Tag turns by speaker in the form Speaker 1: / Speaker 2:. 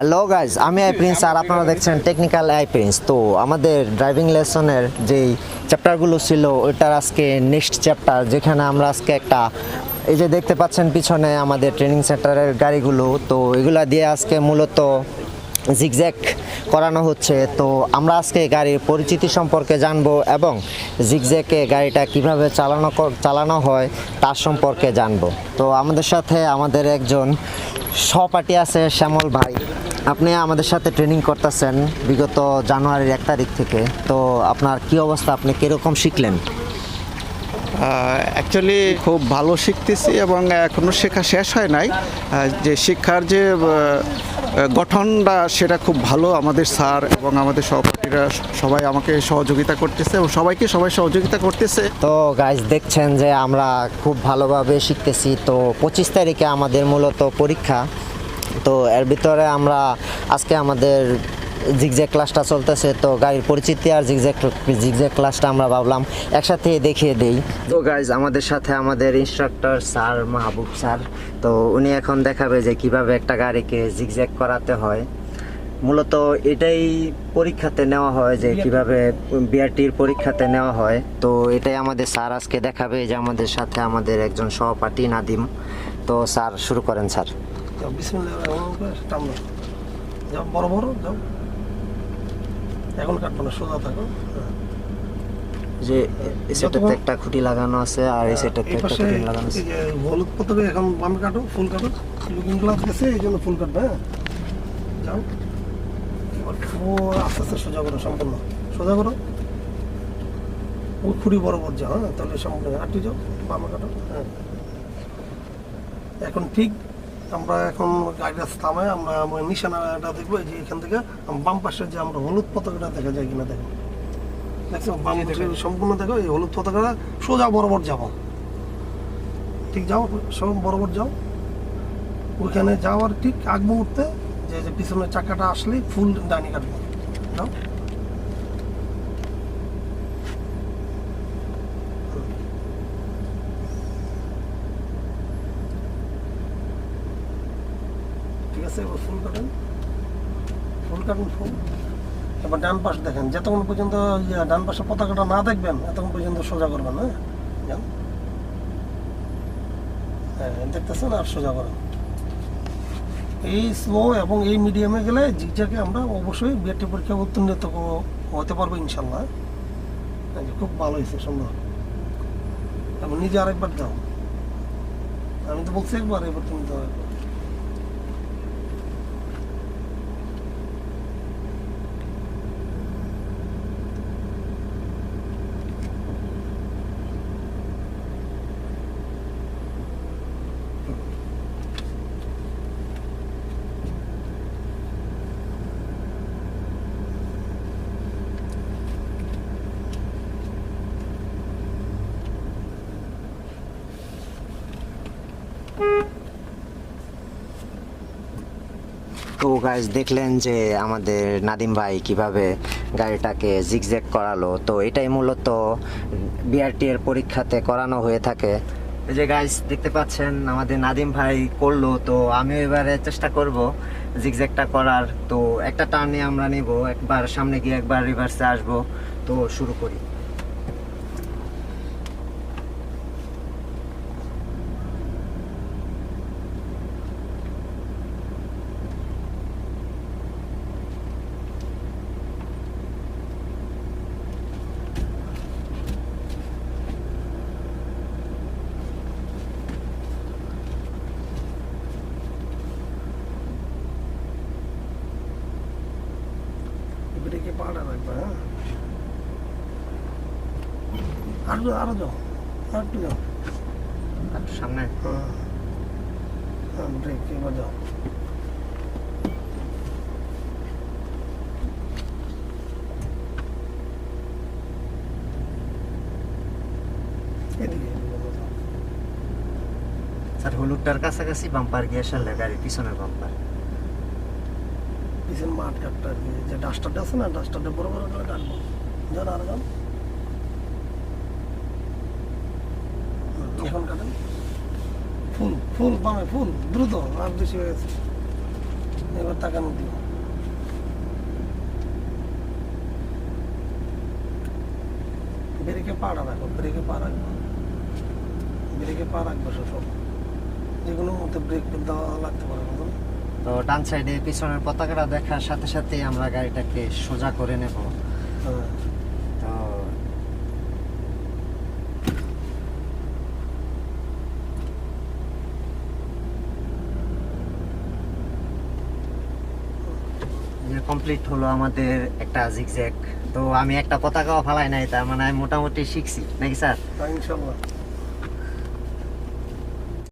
Speaker 1: Hello guys আমি I Prince আর আপনারা দেখছেন টেকনিক্যাল আই প্রিন্স তো আমাদের ড্রাইভিং লেসনের যেই চ্যাপ্টারগুলো ছিল, ওইটার আজকে নেক্সট চ্যাপ্টার যেখানে আমরা আজকে একটা, এই যে দেখতে পাচ্ছেন পিছনে আমাদের ট্রেনিং সেন্টারের গাড়িগুলো, তো এগুলা দিয়ে আজকে মূলত জিগজ্যাক করানো হচ্ছে। তো আমরা আজকে গাড়ির পরিচিতি সম্পর্কে জানব এবং জিগজ্যাকে গাড়িটা কীভাবে চালানো চালানো হয় তার সম্পর্কে জানব। তো আমাদের সাথে আমাদের একজন সহপাঠী আছে শ্যামল ভাই। আপনি আমাদের সাথে ট্রেনিং করতেছেন বিগত জানুয়ারির এক তারিখ থেকে। তো আপনার কি অবস্থা? আপনি কীরকম শিখলেন?
Speaker 2: অ্যাকচুয়ালি খুব ভালো শিখতেছি এবং এখনও শেখা শেষ হয় নাই। যে শিক্ষার যে গঠনটা সেটা খুব ভালো আমাদের স্যার এবং আমাদের সহপাঠীরা সবাই আমাকে সহযোগিতা করতেছে এবং সবাইকে সবাই সহযোগিতা করতেছে।
Speaker 1: তো গাইজ দেখছেন যে আমরা খুব ভালোভাবে শিখতেছি। তো পঁচিশ তারিখে আমাদের মূলত পরীক্ষা। তো এর ভিতরে আমরা আজকে আমাদের জিগজ্যাক ক্লাসটা চলতেছে, তো গাড়ির পরিচিতি আর জিগজ্যাক জিগজ্যাক ক্লাসটা আমরা ভাবলাম একসাথে দেখিয়ে দেই। তো গাইজ আমাদের সাথে আমাদের ইনস্ট্রাক্টর স্যার মাহবুব স্যার, তো উনি এখন দেখাবে যে কীভাবে একটা গাড়িকে জিগজ্যাক করাতে হয়। মূলত এটাই পরীক্ষাতে নেওয়া হয় যে কীভাবে বিআরটির পরীক্ষাতে নেওয়া হয়। তো এটাই আমাদের স্যার আজকে দেখাবে যে আমাদের সাথে আমাদের একজন সহপাঠী নাদিম। তো স্যার, শুরু করেন স্যার।
Speaker 3: যাও বিসমিল্লাহ টানো যাও বড় বড় যাও। এখন কাটবো না সোজা থাকো। হ্যাঁ।
Speaker 1: যে সেটাতে একটা খুঁটি লাগানো আছে আর এই সেটাতে একটা খুঁটি লাগানো আছে।
Speaker 3: হলুদ পতাকা এখন বামে কাটো ফুল কাটো লুকিং গ্লাস গেছে এই জন্য ফুল কাটবে হ্যাঁ। যাও। ও আস্তে আস্তে সোজা করো সম্পূর্ণ। সোজা করো। ও খুঁড়ি বরাবর যাও হ্যাঁ তাহলে সম্পূর্ণ। আটটি যাও বামে কাটো হ্যাঁ। এখন ঠিক আমরা এখন গাড়িটা থামায় আমরা আমরা নিশানাটা দেখব এই যে এখান থেকে বাম পাশে যে আমরা হলুদ পতাকাটা দেখা যায় কিনা দেখো। দেখছ? বাম সম্পূর্ণ দেখো এই হলুদ পতাকাটা সোজা বরাবর যাব। ঠিক যাও সব বরাবর যাও। ওইখানে যাওয়ার ঠিক আগ মুহূর্তে যে যে পিছনের চাকাটা আসলেই ফুল ডানি কাটবো। যাও ঠিক আছে এবার ফুল কাটেন। ফুল কাটুন ফুল। এবার ডান পাশ দেখেন, যতক্ষণ পর্যন্ত ডান পাশে পতাকাটা না দেখবেন, এতক্ষণ পর্যন্ত সোজা করবেন হ্যাঁ? হ্যাঁ দেখতেছেন আর সোজা করেন। এই স্লো এবং এই মিডিয়ামে গেলে জিগজাকে আমরা অবশ্যই বিএটি পরীক্ষা উত্তীর্ণ তো হতে পারব ইনশাল্লাহ। খুব ভালো হয়েছে, সুন্দর। এবং নিজে আরেকবার দাও। আমি তো বলছি একবার, এবার তুমি দাও একবার।
Speaker 1: তো গাইজ দেখলেন যে আমাদের নাদিম ভাই কীভাবে গাড়িটাকে জিগজ্যাগ করালো। তো এটাই মূলত বিআরটি এর পরীক্ষাতে করানো হয়ে থাকে। এই যে গাইজ দেখতে পাচ্ছেন, আমাদের নাদিম ভাই করল। তো আমিও এবারে চেষ্টা করব জিগজ্যাগটা করার। তো একটা টার্নে আমরা নিব, একবার সামনে গিয়ে একবার রিভার্সে আসব। তো শুরু করি।
Speaker 3: রাখবে হ্যাঁ? আরও যাও, আরও যাও আর একটু যাও।
Speaker 1: আর সামনে।
Speaker 3: হ্যাঁ হ্যাঁ এবার যাও।
Speaker 1: স্যার হলুদটার কাছাকাছি বাম্পার গিয়ে সারলে গাড়ি পিছনের বাম্পার
Speaker 3: পিছনে মাঠ কাটটা আর কি। যে ডাস্টারটা আছে না, ডাস্টারটা বড় বড় করে কাটবো যান আর যান। এখন কাটেন। ফুল ফুল বামে, ফুল, দ্রুত আর বেশি হয়ে গেছে। এবার তাকানো দিব। ব্রেকে পা রাখো, ব্রেকে পা রাখব। ব্রেকে পা রাখব সব। যে কোনো মতে ব্রেক দেওয়া লাগতে পারে বুঝলেন?
Speaker 1: তো ডান সাইডে পিছনের পতাকাটা দেখার সাথে সাথে আমরা গাড়িটাকে সোজা করে নেব। তো কমপ্লিট হলো আমাদের একটা জিগজ্যাগ তো আমি একটা পতাকাও ফালাই নাই, তার মানে আমি মোটামুটি শিখছি, নাকি স্যার?
Speaker 3: ইনশাল্লাহ।